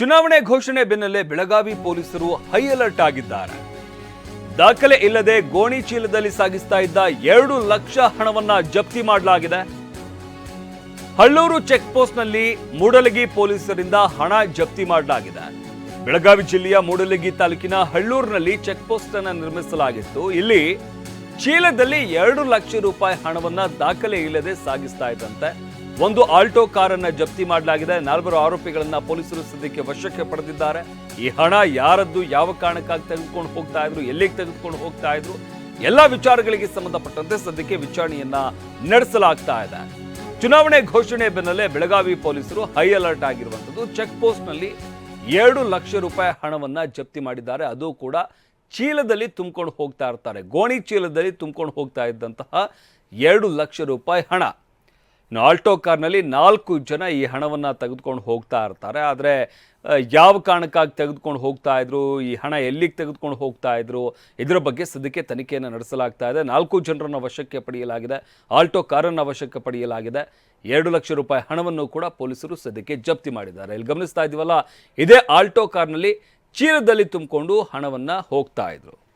ಚುನಾವಣೆ ಘೋಷಣೆ ಬೆನ್ನಲ್ಲೇ ಬೆಳಗಾವಿ ಪೊಲೀಸರು ಹೈ ಅಲರ್ಟ್ ಆಗಿದ್ದಾರೆ. ದಾಖಲೆ ಇಲ್ಲದೆ ಗೋಣಿ ಚೀಲದಲ್ಲಿ ಸಾಗಿಸ್ತಾ ಇದ್ದ ಎರಡು ಲಕ್ಷ ಹಣವನ್ನ ಜಪ್ತಿ ಮಾಡಲಾಗಿದೆ. ಹಳ್ಳೂರು ಚೆಕ್ ಪೋಸ್ಟ್ನಲ್ಲಿ ಮೂಡಲಗಿ ಪೊಲೀಸರಿಂದ ಹಣ ಜಪ್ತಿ ಮಾಡಲಾಗಿದೆ. ಬೆಳಗಾವಿ ಜಿಲ್ಲೆಯ ಮೂಡಲಗಿ ತಾಲೂಕಿನ ಹಳ್ಳೂರಿನಲ್ಲಿ ಚೆಕ್ ಪೋಸ್ಟ್ ಅನ್ನು ನಿರ್ಮಿಸಲಾಗಿತ್ತು. ಇಲ್ಲಿ ಚೀಲದಲ್ಲಿ ಎರಡು ಲಕ್ಷ ರೂಪಾಯಿ ಹಣವನ್ನ ದಾಖಲೆ ಇಲ್ಲದೆ ಸಾಗಿಸ್ತಾ ಇದ್ದಂತೆ. ಒಂದು ಆಲ್ಟೋ ಕಾರನ್ನ ಜಪ್ತಿ ಮಾಡಲಾಗಿದೆ. ನಾಲ್ವರು ಆರೋಪಿಗಳನ್ನ ಪೊಲೀಸರು ಸದ್ಯಕ್ಕೆ ವಶಕ್ಕೆ ಪಡೆದಿದ್ದಾರೆ. ಈ ಹಣ ಯಾರದ್ದು, ಯಾವ ಕಾರಣಕ್ಕಾಗಿ ತೆಗೆದುಕೊಂಡು ಹೋಗ್ತಾ ಇದ್ರು, ಎಲ್ಲಿಗೆ ತೆಗೆದುಕೊಂಡು ಹೋಗ್ತಾ ಇದ್ರು, ಎಲ್ಲಾ ವಿಚಾರಗಳಿಗೆ ಸಂಬಂಧಪಟ್ಟಂತೆ ಸದ್ಯಕ್ಕೆ ವಿಚಾರಣೆಯನ್ನ ನಡೆಸಲಾಗ್ತಾ ಇದೆ. ಚುನಾವಣೆ ಘೋಷಣೆ ಬೆನ್ನಲ್ಲೇ ಬೆಳಗಾವಿ ಪೊಲೀಸರು ಹೈ ಅಲರ್ಟ್ ಆಗಿರುವಂಥದ್ದು. ಚೆಕ್ ಪೋಸ್ಟ್ನಲ್ಲಿ ಎರಡು ಲಕ್ಷ ರೂಪಾಯಿ ಹಣವನ್ನ ಜಪ್ತಿ ಮಾಡಿದ್ದಾರೆ. ಅದು ಕೂಡ ಚೀಲದಲ್ಲಿ ತುಂಬಿಕೊಂಡು ಹೋಗ್ತಾ ಇರ್ತಾರೆ. ಗೋಣಿ ಚೀಲದಲ್ಲಿ ತುಂಬಿಕೊಂಡು ಹೋಗ್ತಾ ಇದ್ದಂತಹ ಎರಡು ಲಕ್ಷ ರೂಪಾಯಿ ಹಣ. ಇನ್ನು ಆಲ್ಟೋ ಕಾರ್ನಲ್ಲಿ ನಾಲ್ಕು ಜನ ಈ ಹಣವನ್ನು ತೆಗೆದುಕೊಂಡು ಹೋಗ್ತಾ ಇರ್ತಾರೆ. ಆದರೆ ಯಾವ ಕಾರಣಕ್ಕಾಗಿ ತೆಗೆದುಕೊಂಡು ಹೋಗ್ತಾ ಇದ್ರು? ಈ ಹಣ ಎಲ್ಲಿಗೆ ತೆಗೆದುಕೊಂಡು ಹೋಗ್ತಾ ಇದ್ರು? ಇದರ ಬಗ್ಗೆ ಸದ್ಯಕ್ಕೆ ತನಿಖೆಯನ್ನು ನಡೆಸಲಾಗ್ತಾ ಇದೆ. ನಾಲ್ಕು ಜನರನ್ನು ವಶಕ್ಕೆ ಪಡೆಯಲಾಗಿದೆ. ಆಲ್ಟೋ ಕಾರನ್ನು ವಶಕ್ಕೆ ಪಡೆಯಲಾಗಿದೆ. ಎರಡು ಲಕ್ಷ ರೂಪಾಯಿ ಹಣವನ್ನು ಕೂಡ ಪೊಲೀಸರು ಸದ್ಯಕ್ಕೆ ಜಪ್ತಿ ಮಾಡಿದ್ದಾರೆ. ಇಲ್ಲಿ ಗಮನಿಸ್ತಾ ಇದ್ದೀವಲ್ಲ ಇದೇ ಆಲ್ಟೋ ಕಾರ್ನಲ್ಲಿ ಚೀಲದಲ್ಲಿ ತುಂಬಿಕೊಂಡು ಹಣವನ್ನು ಹೋಗ್ತಾ ಇದ್ರು.